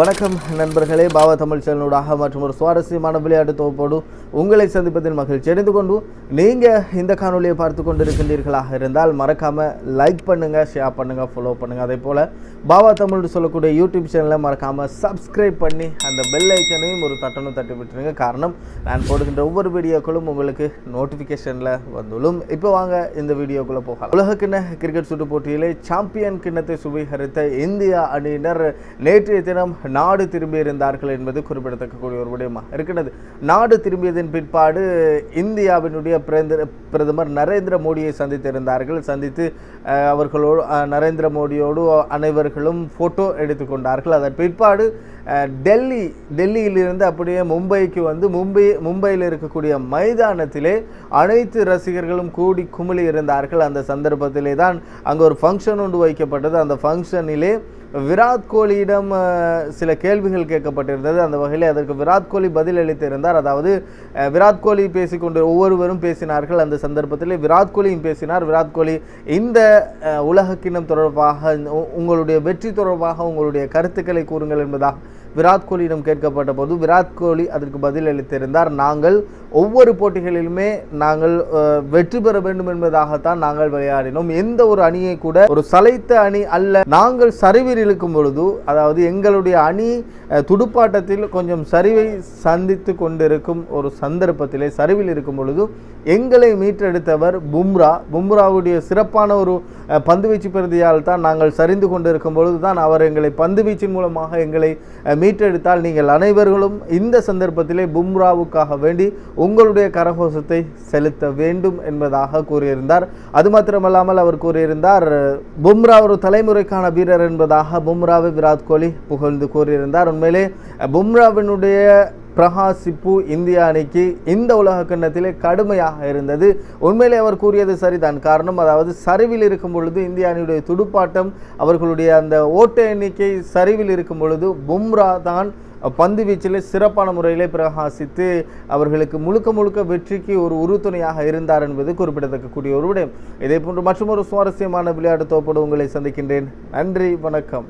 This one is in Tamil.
வணக்கம் நண்பர்களே பாவா தமிழ் சேனலூடாக மற்றும் ஒரு சுவாரஸ்யமான விளையாட்டு தொகுப்போடு உங்களை சந்திப்பதில் மகிழ்ச்சி அடைந்து கொண்டு நீங்கள் இந்த காணொலியை பார்த்து கொண்டிருக்கின்றீர்களாக இருந்தால் மறக்காமல் லைக் பண்ணுங்கள் ஷேர் பண்ணுங்கள் ஃபாலோ பண்ணுங்கள் அதே போல் பாவா தமிழ் சொல்லக்கூடிய யூடியூப் சேனலை மறக்காமல் சப்ஸ்கிரைப் பண்ணி அந்த பெல் ஐக்கனையும் ஒரு தட்டணும் தட்டி விட்டுருங்க. காரணம் நான் போடுகின்ற ஒவ்வொரு வீடியோக்களும் உங்களுக்கு நோட்டிஃபிகேஷனில் வந்துள்ளும். இப்போ வாங்க இந்த வீடியோக்குள்ளே போகலாம். உலகக்கிண்ண கிரிக்கெட் சுற்று போட்டியிலே சாம்பியன் கிண்ணத்தை சுவீகரித்த இந்தியா அணியினர் நேற்றைய தினம் நாடு திரும்பியிருந்தார்கள் என்பது குறிப்பிடத்தக்கக்கூடிய ஒரு விடயமாக இருக்கிறது நாடு திரும்பியதன் பிற்பாடு இந்தியாவினுடைய பிரதமர் பிரதமர் நரேந்திர மோடியை சந்தித்திருந்தார்கள். சந்தித்து அவர்களோடு நரேந்திர மோடியோடு அனைவர்களும் ஃபோட்டோ எடுத்துக்கொண்டார்கள் அதன் பிற்பாடு டெல்லி டெல்லியிலிருந்து அப்படியே மும்பைக்கு வந்து மும்பை மும்பையில் இருக்கக்கூடிய மைதானத்திலே அனைத்து ரசிகர்களும் கூடி குமிழி இருந்தார்கள். அந்த சந்தர்ப்பத்திலே தான் அங்கே ஒரு ஃபங்க்ஷன் ஒன்று வைக்கப்பட்டது. அந்த ஃபங்க்ஷனிலே விராட் கோலியிடம் சில கேள்விகள் கேட்கப்பட்டிருந்தது. அந்த வகையில் அதற்கு விராட் கோலி பதில் அளித்திருந்தார். அதாவது விராட் கோலி பேசிக்கொண்டு ஒவ்வொருவரும் பேசினார்கள். அந்த சந்தர்ப்பத்தில் விராட் கோலியும் பேசினார். விராட் கோலி இந்த அஹ், உலகக்கிண்ணம் தொடர்பாக உங்களுடைய வெற்றி தொடர்பாக உங்களுடைய கருத்துக்களை கூறுங்கள் என்பதாக விராட் கோலியிடம் கேட்கப்பட்ட போது விராட் கோலி அதற்கு பதில் அளித்திருந்தார். நாங்கள் ஒவ்வொரு போட்டிகளிலுமே நாங்கள் வெற்றி பெற வேண்டும் என்பதாகத்தான் நாங்கள் விளையாடினோம். எந்த ஒரு அணியை கூட ஒரு சளைத்த அணி அல்ல. நாங்கள் சரிவில் இருக்கும் பொழுது அதாவது எங்களுடைய அணி அஹ், துடுப்பாட்டத்தில் கொஞ்சம் சரிவை சந்தித்து கொண்டிருக்கும் ஒரு சந்தர்ப்பத்திலே சரிவில் இருக்கும் பொழுது எங்களை மீட்டெடுத்தவர் பும்ரா. பும்ராவுடைய சிறப்பான ஒரு பந்துவீச்சு பிரதியால் தான் நாங்கள் சரிந்து கொண்டிருக்கும் பொழுது தான் அவர் எங்களை பந்துவீச்சின் மூலமாக எங்களை மீட்டெடுத்தால் நீங்கள் அனைவர்களும் இந்த சந்தர்ப்பத்திலே பும்ராவுக்காக வேண்டி உங்களுடைய கரகோஷத்தை செலுத்த வேண்டும் என்பதாக கூறியிருந்தார். அது மாத்திரமல்லாமல் அவர் கூறியிருந்தார் பும்ரா ஒரு தலைமுறைக்கான வீரர் என்பதாக பும்ராவை விராட் கோலி புகழ்ந்து கூறியிருந்தார். உண்மையிலே பும்ராவினுடைய பிரகாசிப்பு இந்திய அணிக்கு இந்த உலக கிண்ணத்திலே கடுமையாக இருந்தது. உண்மையிலே அவர் கூறியது சரிதான். காரணம் அதாவது சரிவில் இருக்கும் பொழுது இந்திய அணியுடைய துடுப்பாட்டம் அவர்களுடைய அந்த ஓட்ட எண்ணிக்கை சரிவில் இருக்கும் பொழுது பும்ரா தான் பந்து வீச்சிலே சிறப்பான முறையிலே பிரகாசித்து அவர்களுக்கு முழுக்க முழுக்க வெற்றிக்கு ஒரு உறுதுணையாக இருந்தார் என்பது குறிப்பிடத்தக்கக்கூடிய ஒரு விடயம். இதே போன்று மற்றொரு சுவாரஸ்யமான விளையாட்டு தோப்போடு உங்களை சந்திக்கின்றேன். நன்றி வணக்கம்.